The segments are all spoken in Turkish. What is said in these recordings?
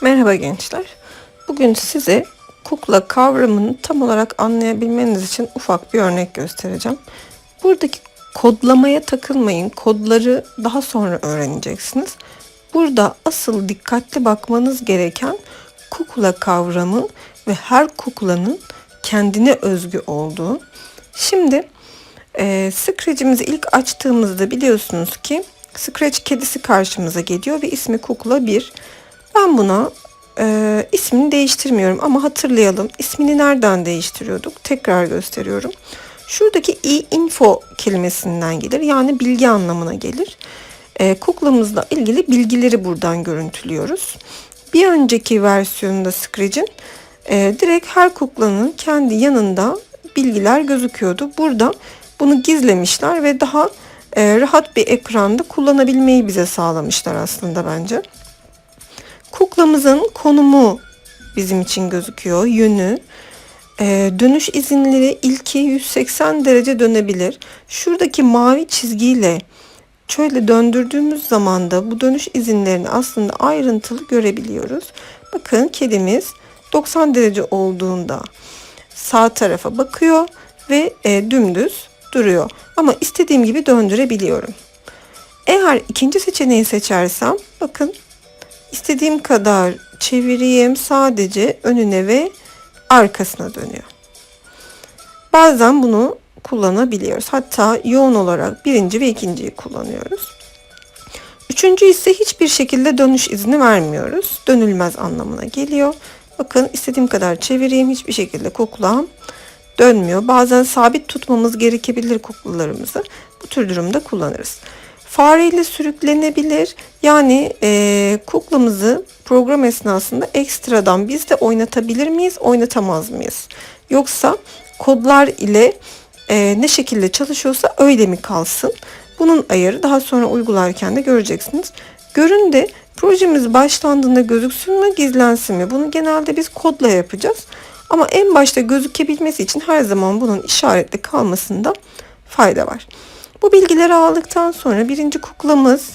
Merhaba gençler. Bugün size kukla kavramını tam olarak anlayabilmeniz için ufak bir örnek göstereceğim. Buradaki kodlamaya takılmayın. Kodları daha sonra öğreneceksiniz. Burada asıl dikkatli bakmanız gereken kukla kavramı ve her kuklanın kendine özgü olduğu. Şimdi e, Scratch'imizi ilk açtığımızda biliyorsunuz ki Scratch kedisi karşımıza geliyor ve ismi kukla 1. Ben buna e, ismini değiştirmiyorum ama hatırlayalım. İsmini nereden değiştiriyorduk? Tekrar gösteriyorum. Şuradaki e-info kelimesinden gelir. Yani bilgi anlamına gelir. E, kuklamızla ilgili bilgileri buradan görüntülüyoruz. Bir önceki versiyonunda Scratch'in e, direkt her kuklanın kendi yanında bilgiler gözüküyordu. Burada bunu gizlemişler ve daha e, rahat bir ekranda kullanabilmeyi bize sağlamışlar aslında bence. Kuklamızın konumu bizim için gözüküyor, yönü. E, dönüş izinleri ilki 180 derece dönebilir. Şuradaki mavi çizgiyle şöyle döndürdüğümüz zaman da bu dönüş izinlerini aslında ayrıntılı görebiliyoruz. Bakın kedimiz 90 derece olduğunda sağ tarafa bakıyor ve e, dümdüz duruyor. Ama istediğim gibi döndürebiliyorum. Eğer ikinci seçeneği seçersem bakın istediğim kadar çevireyim sadece önüne ve arkasına dönüyor. Bazen bunu kullanabiliyoruz. Hatta yoğun olarak birinci ve ikinciyi kullanıyoruz. Üçüncü ise hiçbir şekilde dönüş izni vermiyoruz. Dönülmez anlamına geliyor. Bakın istediğim kadar çevireyim hiçbir şekilde kuklam dönmüyor. Bazen sabit tutmamız gerekebilir kuklalarımızı. Bu tür durumda kullanırız. Fareyle sürüklenebilir. Yani e, kuklamızı program esnasında ekstradan biz de oynatabilir miyiz, oynatamaz mıyız? Yoksa kodlar ile e, ne şekilde çalışıyorsa öyle mi kalsın? Bunun ayarı daha sonra uygularken de göreceksiniz. Göründe projemiz başlandığında gözüksün mü gizlensin mi? Bunu genelde biz kodla yapacağız. Ama en başta gözükebilmesi için her zaman bunun işaretli kalmasında fayda var. Bu bilgileri aldıktan sonra birinci kuklamız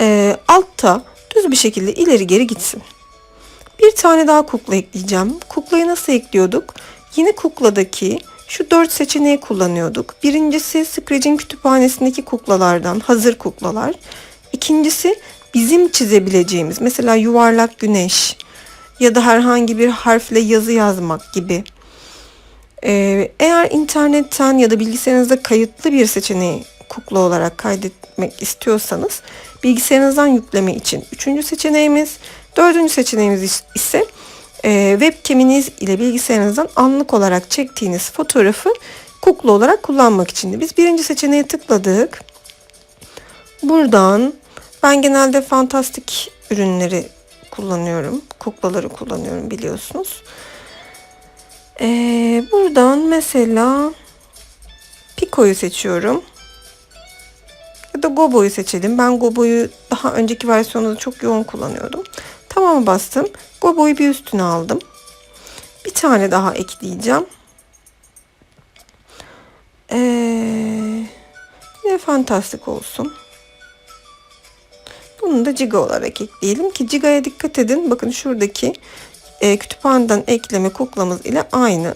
e, altta düz bir şekilde ileri geri gitsin. Bir tane daha kukla ekleyeceğim. Kuklayı nasıl ekliyorduk? Yine kukladaki şu dört seçeneği kullanıyorduk. Birincisi Scratch'in kütüphanesindeki kuklalardan hazır kuklalar. İkincisi bizim çizebileceğimiz mesela yuvarlak güneş ya da herhangi bir harfle yazı yazmak gibi. Ee, eğer internetten ya da bilgisayarınızda kayıtlı bir seçeneği kukla olarak kaydetmek istiyorsanız bilgisayarınızdan yükleme için üçüncü seçeneğimiz. Dördüncü seçeneğimiz ise e, webcam'iniz ile bilgisayarınızdan anlık olarak çektiğiniz fotoğrafı kukla olarak kullanmak için biz birinci seçeneğe tıkladık. Buradan ben genelde fantastik ürünleri kullanıyorum. Kuklaları kullanıyorum biliyorsunuz. Ee, buradan mesela Pico'yu seçiyorum. Ya da Gobo'yu seçelim. Ben Gobo'yu daha önceki versiyonda çok yoğun kullanıyordum. Tamam bastım. Gobo'yu bir üstüne aldım. Bir tane daha ekleyeceğim. Ee, yine fantastik olsun. Bunu da Ciga olarak ekleyelim ki Ciga'ya dikkat edin. Bakın şuradaki e, kütüphaneden ekleme kuklamız ile aynı.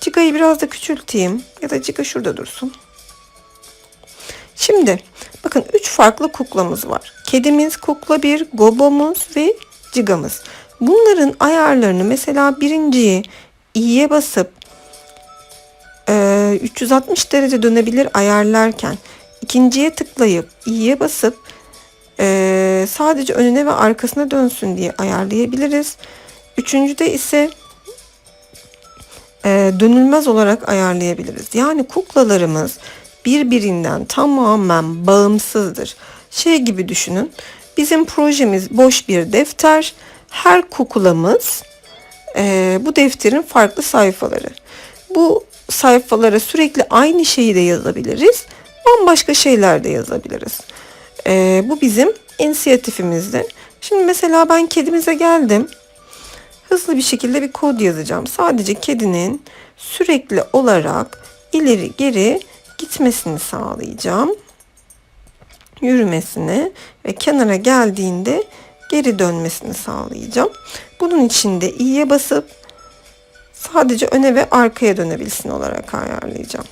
Ciga'yı biraz da küçülteyim ya da Ciga şurada dursun. Şimdi bakın üç farklı kuklamız var. Kedimiz, kukla bir, gobomuz ve cigamız. Bunların ayarlarını mesela birinciyi i'ye basıp e, 360 derece dönebilir ayarlarken ikinciye tıklayıp i'ye basıp e, sadece önüne ve arkasına dönsün diye ayarlayabiliriz. Üçüncüde ise e, dönülmez olarak ayarlayabiliriz. Yani kuklalarımız birbirinden tamamen bağımsızdır. Şey gibi düşünün. Bizim projemiz boş bir defter. Her kuklamız e, bu defterin farklı sayfaları. Bu sayfalara sürekli aynı şeyi de yazabiliriz. Bambaşka şeyler de yazabiliriz. E, bu bizim inisiyatifimizdi. Şimdi mesela ben kedimize geldim. Hızlı bir şekilde bir kod yazacağım. Sadece kedinin sürekli olarak ileri geri gitmesini sağlayacağım. Yürümesini ve kenara geldiğinde geri dönmesini sağlayacağım. Bunun için de i'ye basıp sadece öne ve arkaya dönebilsin olarak ayarlayacağım.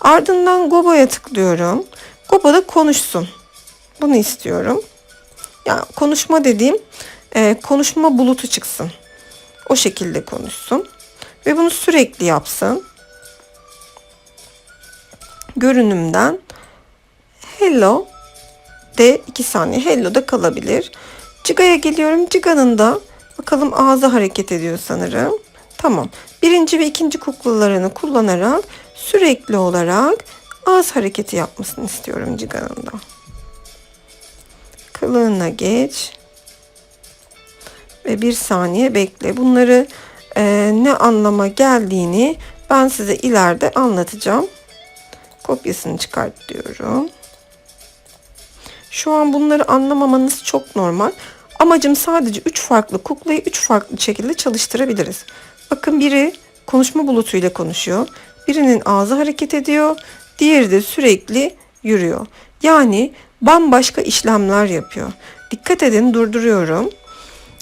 Ardından Gobo'ya tıklıyorum. Gobo da konuşsun. Bunu istiyorum. Yani konuşma dediğim e, konuşma bulutu çıksın. O şekilde konuşsun. Ve bunu sürekli yapsın. Görünümden hello de 2 saniye hello da kalabilir. Ciga'ya geliyorum. Ciga'nın da bakalım ağzı hareket ediyor sanırım. Tamam. Birinci ve ikinci kuklalarını kullanarak sürekli olarak ağız hareketi yapmasını istiyorum Ciga'nın da. Kılığına geç. Ve bir saniye bekle. Bunları e, ne anlama geldiğini ben size ileride anlatacağım. Kopyasını çıkart diyorum. Şu an bunları anlamamanız çok normal. Amacım sadece 3 farklı kuklayı 3 farklı şekilde çalıştırabiliriz. Bakın biri konuşma bulutuyla konuşuyor. Birinin ağzı hareket ediyor. Diğeri de sürekli yürüyor. Yani bambaşka işlemler yapıyor. Dikkat edin durduruyorum.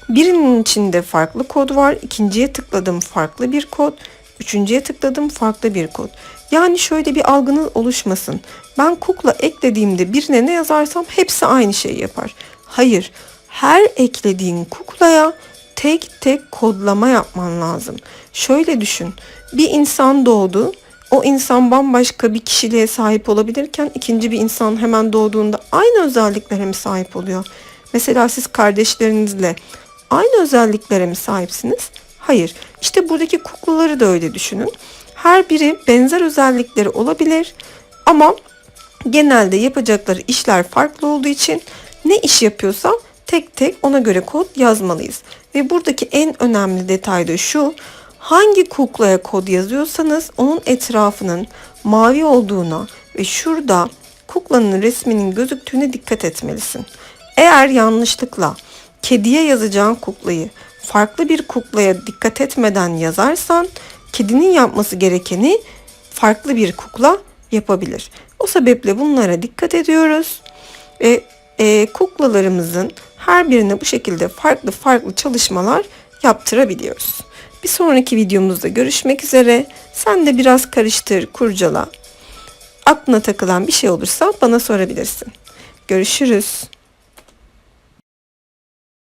Birinin içinde farklı kod var. İkinciye tıkladım farklı bir kod. Üçüncüye tıkladım farklı bir kod. Yani şöyle bir algınız oluşmasın. Ben kukla eklediğimde birine ne yazarsam hepsi aynı şeyi yapar. Hayır. Her eklediğin kuklaya tek tek kodlama yapman lazım. Şöyle düşün. Bir insan doğdu. O insan bambaşka bir kişiliğe sahip olabilirken ikinci bir insan hemen doğduğunda aynı özelliklere mi sahip oluyor? Mesela siz kardeşlerinizle aynı özelliklere mi sahipsiniz? Hayır. İşte buradaki kuklaları da öyle düşünün. Her biri benzer özellikleri olabilir ama genelde yapacakları işler farklı olduğu için ne iş yapıyorsa tek tek ona göre kod yazmalıyız. Ve buradaki en önemli detay da şu. Hangi kuklaya kod yazıyorsanız onun etrafının mavi olduğuna ve şurada kuklanın resminin gözüktüğüne dikkat etmelisin. Eğer yanlışlıkla kediye yazacağın kuklayı farklı bir kuklaya dikkat etmeden yazarsan kedinin yapması gerekeni farklı bir kukla yapabilir. O sebeple bunlara dikkat ediyoruz ve e, kuklalarımızın her birine bu şekilde farklı farklı çalışmalar yaptırabiliyoruz. Bir sonraki videomuzda görüşmek üzere. Sen de biraz karıştır, kurcala. Aklına takılan bir şey olursa bana sorabilirsin. Görüşürüz.